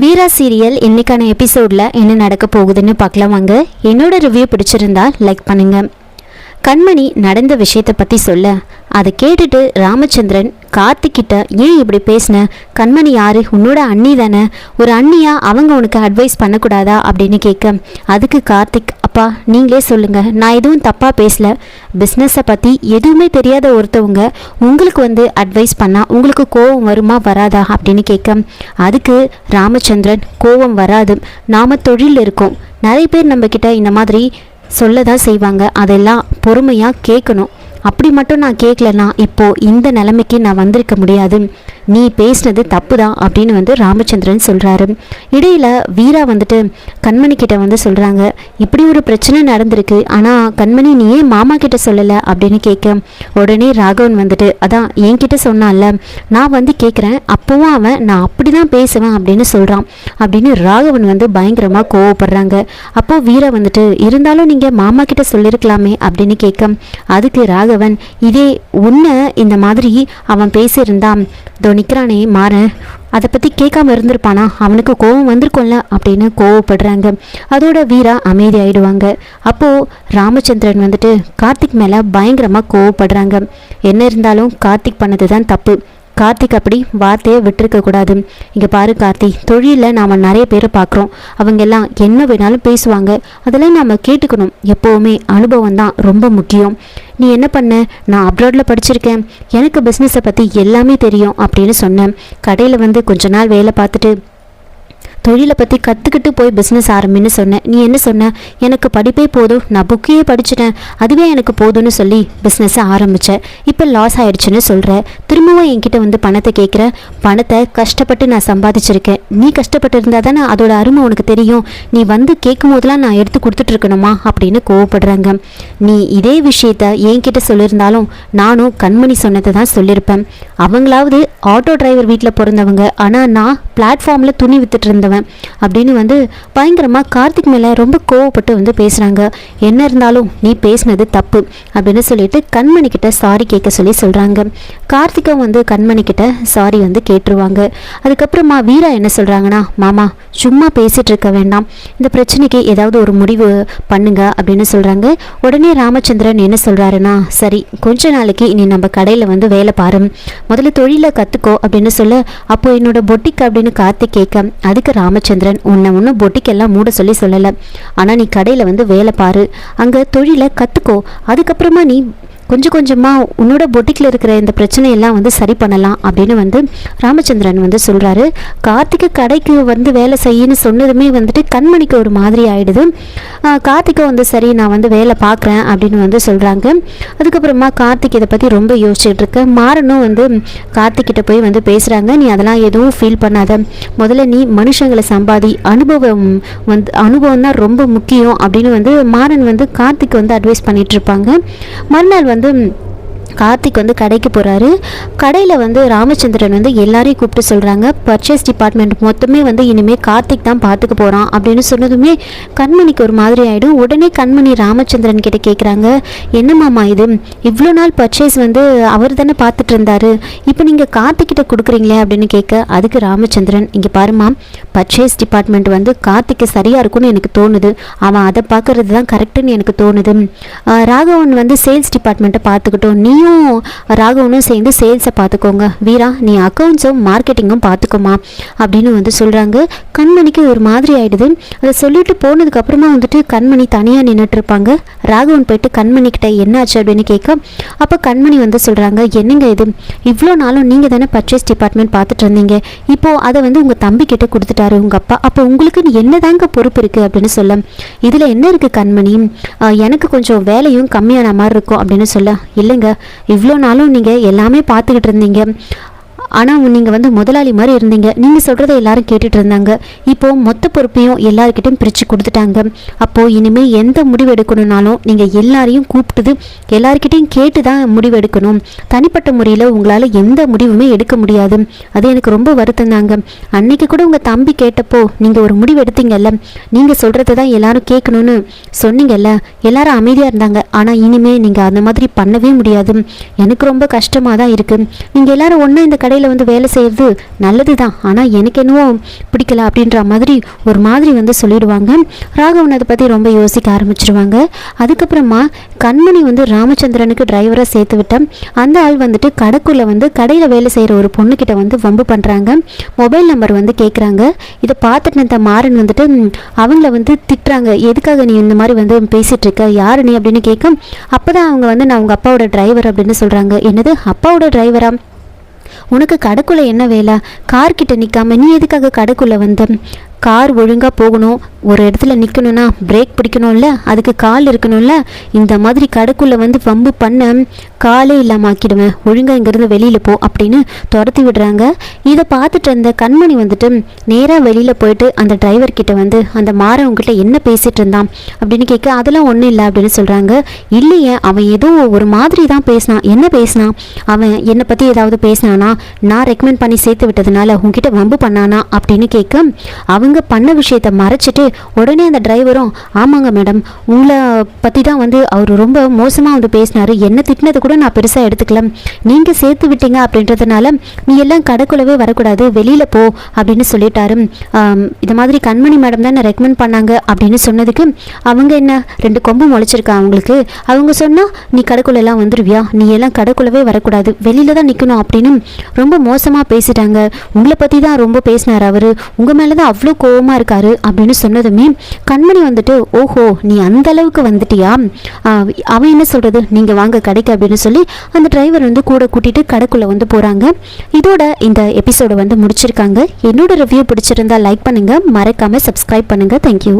வீரா serial இன்னைக்கான எபிசோடில் என்ன நடக்க போகுதுன்னு பார்க்கலாம் வாங்க. என்னோட ரிவ்யூ பிடிச்சிருந்தா லைக் பண்ணுங்க. கண்மணி நடந்த விஷயத்தை பற்றி சொல்ல அதை கேட்டுட்டு ராமச்சந்திரன் கார்த்திக்கிட்ட ஏன் இப்படி பேசின? கண்மணி யாரு? உன்னோட அண்ணி தானே? ஒரு அண்ணியா? அவங்க உனக்கு அட்வைஸ் பண்ணக்கூடாதா? அப்படின்னு கேட்க அதுக்கு கார்த்திக் தப்பா நீங்களே சொல்லுங்க. நான் எதுவும் தப்பாக பேசல. பிஸ்னஸை பற்றி எதுவுமே தெரியாத ஒருத்தவங்க உங்களுக்கு வந்து அட்வைஸ் பண்ணால் உங்களுக்கு கோவம் வருமா வராதா அப்படின்னு கேட்க. அதுக்கு ராமச்சந்திரன் கோவம் வராது. நாம் தொழில் இருக்கோம். நிறைய பேர் நம்மக்கிட்ட இந்த மாதிரி சொல்ல தான் செய்வாங்க. அதெல்லாம் பொறுமையாக கேட்கணும். அப்படி மட்டும் நான் கேட்கலன்னா இப்போது இந்த நிலைமைக்கு நான் வந்திருக்க முடியாது. நீ பேசினது தப்பு தான் அப்படின்னு வந்து ராமச்சந்திரன் சொல்கிறாரு இடையில் வீரா வந்துட்டு கண்மணி கிட்ட வந்து சொல்கிறாங்க இப்படி ஒரு பிரச்சனை நடந்திருக்கு. ஆனால் கண்மணி நீ ஏன் மாமா கிட்ட சொல்லலை? அப்படின்னு கேட்க உடனே ராகவன் வந்துட்டு அதான் என்கிட்ட சொன்னான்ல. நான் வந்து கேட்குறேன் அப்போவும் அவன் நான் அப்படி தான் பேசுவேன் அப்படின்னு சொல்கிறான் அப்படின்னு ராகவன் வந்து பயங்கரமாக கோவப்படுறாங்க. அப்போது வீரா வந்துட்டு இருந்தாலும் நீங்கள் மாமா கிட்ட சொல்லியிருக்கலாமே அப்படின்னு கேட்க அதுக்கு ராகவன் இதே உன்னை இந்த மாதிரி அவன் பேசியிருந்தான். இதோ நிற்கிறானே மாற. அதை பற்றி கேட்காம இருந்திருப்பானா? அவனுக்கு கோவம் வந்திருக்கும்ல அப்படின்னு கோவப்படுறாங்க. அதோட வீரா அமைதி ஆயிடுவாங்க அப்போது ராமச்சந்திரன் வந்துட்டு கார்த்திக் மேலே பயங்கரமாக கோவப்படுறாங்க. என்ன இருந்தாலும் கார்த்திக் பண்ணது தான் தப்பு. கார்த்திக் அப்படி வார்த்தையை விட்டுருக்க கூடாது. இங்கே பாரு கார்த்தி தொழிலில் நாம் நிறைய பேரை பார்க்குறோம் அவங்க எல்லாம் என்ன வேணாலும் பேசுவாங்க. அதெல்லாம் நாம் கேட்டுக்கணும். எப்போவுமே அனுபவம் தான் ரொம்ப முக்கியம். நீ என்ன பண்ண? நான் அப்ராடில் படிச்சிருக்கேன். எனக்கு பிஸ்னஸை பற்றி எல்லாமே தெரியும் அப்படின்னு சொன்னேன். கடையில் வந்து கொஞ்ச நாள் வேலை பார்த்துட்டு தொழிலை பற்றி கற்றுக்கிட்டு போய் பிஸ்னஸ் ஆரம்பின்னு சொன்னேன் நீ என்ன சொன்ன? எனக்கு படிப்பே போதும். நான் புக்கையே படிச்சிட்டேன். அதுவே எனக்கு போதும்னு சொல்லி பிஸ்னஸை ஆரம்பித்தேன் இப்போ லாஸ் ஆயிடுச்சுன்னு சொல்கிற திரும்பவும் என்கிட்ட வந்து பணத்தை கேட்குற பணத்தை கஷ்டப்பட்டு நான் சம்பாதிச்சிருக்கேன். நீ கஷ்டப்பட்டு இருந்தால் தானே அதோட அருமை உனக்கு தெரியும். நீ வந்து கேட்கும் போதெல்லாம் நான் எடுத்து கொடுத்துட்ருக்கணுமா அப்படின்னு கோவப்படுறாங்க. நீ இதே விஷயத்த என்கிட்ட சொல்லியிருந்தாலும் நானும் கண்மணி சொன்னதை தான் சொல்லியிருப்பேன் அவங்களாவது ஆட்டோ டிரைவர் வீட்டில் பிறந்தவங்க. ஆனால் நான் பிளாட்ஃபார்மில் துணி வித்துட்டு இருந்தவன் அப்படின்னு வந்து பயங்கரமாக கார்த்திக் மேலே ரொம்ப கோவப்பட்டு வந்து பேசுகிறாங்க என்ன இருந்தாலும் நீ பேசினது தப்பு அப்படின்னு சொல்லிட்டு கண்மணி கிட்ட சாரி கேட்க சொல்லி சொல்கிறாங்க கார்த்திக்கும் வந்து கண்மணி கிட்ட சாரி வந்து கேட்டுருவாங்க. அதுக்கப்புறமா வீரா என்ன சொல்கிறாங்கன்னா மாமா சும்மா பேசிட்டு இருக்க வேண்டாம். இந்த பிரச்சனைக்கு ஏதாவது ஒரு முடிவு பண்ணுங்க அப்படின்னு சொல்கிறாங்க உடனே ராமச்சந்திரன் என்ன சொல்கிறாருன்னா சரி கொஞ்ச நாளைக்கு இனி நம்ம கடையில் வந்து வேலை பாரு முதல்ல தொழிலை கற்றுக்கோ அப்படின்னு சொல்ல அப்போ என்னோட பொட்டிக் அப்படின்னு கார்த்திக் கேட்க அதுக்கு ராமச்சந்திரன் உன்னை ஒன்றும் பொட்டிக்கெல்லாம் மூட சொல்லி சொல்லலை. ஆனால் நீ கடையில் வந்து வேலை பாரு. அங்கே தொழிலை கற்றுக்கோ அதுக்கப்புறமா நீ கொஞ்சம் கொஞ்சமாக உன்னோட பொட்டிக்கில் இருக்கிற இந்த பிரச்சனையெல்லாம் வந்து சரி பண்ணலாம் அப்படின்னு வந்து ராமச்சந்திரன் வந்து சொல்கிறாரு கார்த்திகை கடைக்கு வந்து வேலை செய்யன்னு சொன்னதுமே வந்துட்டு கண்மணிக்கு ஒரு மாதிரி ஆகிடுது கார்த்திக்கும் கார்த்திகை வந்து சரி நான் வந்து வேலை பார்க்குறேன் அப்படின்னு வந்து சொல்கிறாங்க அதுக்கப்புறமா கார்த்திக் இதை பற்றி ரொம்ப யோசிச்சுட்டு இருக்க. மாறனும் வந்து கார்த்திக்கிட்ட போய் வந்து பேசுகிறாங்க நீ அதெல்லாம் எதுவும் ஃபீல் பண்ணாத. முதல்ல நீ மனுஷங்களை சம்பாதி. அனுபவம் வந்து அனுபவம் தான் ரொம்ப முக்கியம் அப்படின்னு வந்து மாறன் வந்து கார்த்திக் வந்து அட்வைஸ் பண்ணிகிட்டு இருப்பாங்க. மறுநாள் வந்து 嗯。கார்த்திக் வந்து கடைக்கு போகிறாரு கடையில் வந்து ராமச்சந்திரன் வந்து எல்லாரையும் கூப்பிட்டு சொல்கிறாங்க பர்ச்சேஸ் டிபார்ட்மெண்ட் மொத்தமே வந்து இனிமேல் கார்த்திக் தான் பார்த்துக்க போகிறான் அப்படின்னு சொன்னதுமே கண்மணிக்கு ஒரு மாதிரி ஆகிடும் உடனே கண்மணி ராமச்சந்திரன் கிட்ட கேட்குறாங்க என்னம்மாமா இது? இவ்வளோ நாள் பர்ச்சேஸ் வந்து அவர் தானே பார்த்துட்டு இருந்தாரு. இப்போ நீங்கள் கார்த்திக்கிட்ட கொடுக்குறீங்களே அப்படின்னு கேட்க அதுக்கு ராமச்சந்திரன் இங்கே பாருமா பர்ச்சேஸ் டிபார்ட்மெண்ட் வந்து கார்த்திக்கு சரியாக இருக்கும்னு எனக்கு தோணுது. அவன் அதை பார்க்கறது தான் கரெக்டுன்னு எனக்கு தோணுது. ராகவன் வந்து சேல்ஸ் டிபார்ட்மெண்ட்டை பார்த்துக்கிட்டோம் நீயும் ராகவனும் சேர்ந்து சேல்ஸை பார்த்துக்கோங்க. வீரா நீ அக்கௌண்ட்ஸும் மார்க்கெட்டிங்கும் பார்த்துக்கோமா அப்படின்னு வந்து சொல்கிறாங்க கண்மணிக்கு ஒரு மாதிரி ஆகிடுது அதை சொல்லிட்டு போனதுக்கப்புறமா வந்துட்டு கண்மணி தனியாக நின்றுட்டுருப்பாங்க ராகவன் போயிட்டு கண்மணிக்கிட்ட என்னாச்சு அப்படின்னு கேட்க அப்போ கண்மணி வந்து சொல்கிறாங்க என்னங்க இது? இவ்வளோ நாளும் நீங்கள் தானே பர்ச்சேஸ் டிபார்ட்மெண்ட் பார்த்துட்டு இருந்தீங்க. இப்போது அதை வந்து உங்கள் தம்பிக்கிட்ட கொடுத்துட்டாரு உங்கள் அப்பா. அப்போ உங்களுக்கு நீ என்னதாங்க பொறுப்பு இருக்குது அப்படின்னு சொல்ல இதில் என்ன இருக்குது கண்மணி? எனக்கு கொஞ்சம் வேலையும் கம்மியான மாதிரி இருக்கும் அப்படின்னு சொல்ல இல்லைங்க. இவ்வளோ நாளும் நீங்கள் எல்லாமே பார்த்துக்கிட்டு இருந்தீங்க. ஆனால் நீங்கள் வந்து முதலாளி மாதிரி இருந்தீங்க. நீங்கள் சொல்கிறத எல்லாரும் கேட்டுட்டு இருந்தாங்க. இப்போது மொத்த பொறுப்பையும் எல்லாருக்கிட்டையும் பிரித்து கொடுத்துட்டாங்க. அப்போது இனிமேல் எந்த முடிவு எடுக்கணும்னாலும் நீங்கள் எல்லாரையும் கூப்பிட்டுது எல்லாருக்கிட்டையும் கேட்டு தான் முடிவு எடுக்கணும். தனிப்பட்ட முறையில் உங்களால் எந்த முடிவுமே எடுக்க முடியாது. அது எனக்கு ரொம்ப வருத்தம் தாங்க அன்னைக்கு கூட உங்கள் தம்பி கேட்டப்போ நீங்கள் ஒரு முடிவு எடுத்தீங்கல்ல. நீங்கள் சொல்கிறத தான் எல்லாரும் கேட்கணும்னு சொன்னீங்கல்ல. எல்லாரும் அமைதியாக இருந்தாங்க. ஆனால் இனிமேல் நீங்கள் அந்த மாதிரி பண்ணவே முடியாது. எனக்கு ரொம்ப கஷ்டமாக தான் இருக்குது நீங்கள் எல்லாரும் ஒன்றா இந்த கடையில் கடையில் வந்து வேலை செய்கிறது நல்லது தான் ஆனால் எனக்கு என்னவோ பிடிக்கல அப்படின்ற மாதிரி ஒரு மாதிரி வந்து சொல்லிடுவாங்க. ராகவன் அதை பற்றி ரொம்ப யோசிக்க ஆரம்பிச்சிருவாங்க. அதுக்கப்புறமா கண்மணி வந்து ராமச்சந்திரனுக்கு டிரைவராக சேர்த்து விட்டேன் அந்த ஆள் வந்துட்டு கடைக்குள்ளே வந்து கடையில் வேலை செய்கிற ஒரு பொண்ணுக்கிட்ட வந்து வம்பு பண்ணுறாங்க மொபைல் நம்பர் வந்து கேட்குறாங்க இதை பார்த்துட்டு இந்த மாறன் வந்துட்டு அவங்கள வந்து திட்டுறாங்க. எதுக்காக நீ இந்த மாதிரி வந்து பேசிகிட்ருக்க யார் நீ? அப்படின்னு கேட்க அப்போ தான் அவங்க வந்து நான் உங்கள் அப்பாவோட டிரைவர் அப்படின்னு சொல்கிறாங்க என்னது? அப்பாவோட டிரைவரா உனக்கு கடைக்குள்ளே என்ன வேலை? கார்கிட்ட நிற்காம நீ எதுக்காக கடைக்குள்ளே வந்த? கார் ஒழுங்காக போகணும் ஒரு இடத்துல நிற்கணும்னா பிரேக் பிடிக்கணும்ல அதுக்கு கால் இருக்கணும்ல இந்த மாதிரி கடைக்குள்ளே வந்து வம்பு பண்ண காலே இல்லாமல் ஆக்கிடுவேன். ஒழுங்காக இங்கேருந்து வெளியில் போ அப்படின்னு துரத்தி விடுறாங்க. இதை பார்த்துட்டு இருந்த கண்மணி வந்துட்டு நேராக வெளியில் போயிட்டு அந்த டிரைவர் கிட்ட வந்து அந்த மாறவங்கிட்ட உங்ககிட்ட என்ன பேசிகிட்டு இருந்தான் அப்படின்னு கேட்க அதெல்லாம் ஒன்றும் இல்லை அப்படின்னு சொல்கிறாங்க இல்லையே அவன் ஏதோ ஒரு மாதிரி தான் பேசினான். என்ன பேசினான்? அவன் என்னை பற்றி ஏதாவது பேசினானா? நான் ரெக்கமெண்ட் பண்ணி சேர்த்து விட்டதுனால உங்ககிட்ட வம்பு பண்ணானா? அப்படின்னு கேட்க அவங்க பண்ண விஷயத்த மறைச்சிட்டு உடனே அந்த டிரைவரும் ஆமாங்க மேடம் உங்களை பற்றி தான் வந்து அவர் ரொம்ப மோசமாக வந்து பேசினாரு. என்ன திட்டினது கூட நான் பெருசாக எடுத்துக்கலாம் நீங்கள் சேர்த்து விட்டீங்க அப்படின்றதுனால நீ எல்லாம் கடைக்குள்ளவே வரக்கூடாது வெளியில் போ அப்படின்னு சொல்லிட்டாரு. இது மாதிரி கண்மணி மேடம் தான் ரெக்கமெண்ட் பண்ணாங்க அப்படின்னு சொன்னதுக்கு அவங்க என்ன ரெண்டு கொம்பு முளைச்சிருக்கா அவங்களுக்கு? அவங்க சொன்னால் நீ கடைக்குள்ளெல்லாம் வந்துருவியா? நீ எல்லாம் கடைக்குள்ளவே வரக்கூடாது. வெளியில தான் நிற்கணும் அப்படின்னு ரொம்ப மோசமாக பேசிட்டாங்க. உங்களை பற்றி தான் ரொம்ப பேசினார் அவர். உங்கள் மேலே தான் அவ்வளோ கோவமாக இருக்காரு அப்படின்னு சொன்னதுமே கண்மணி வந்துட்டு ஓஹோ நீ அந்த அளவுக்கு வந்துட்டியா? அவன் என்ன சொல்கிறது நீங்கள் வாங்க கடைக்கு அப்படின்னு சொல்லி அந்த டிரைவர் வந்து கூட கூட்டிகிட்டு கடைக்குள்ளே வந்து போகிறாங்க இதோட இந்த எபிசோடை வந்து முடிச்சிருக்காங்க. என்னோட ரிவ்யூ பிடிச்சிருந்தா லைக் பண்ணுங்கள் மறக்காமல் சப்ஸ்கிரைப் பண்ணுங்கள் தேங்க்யூ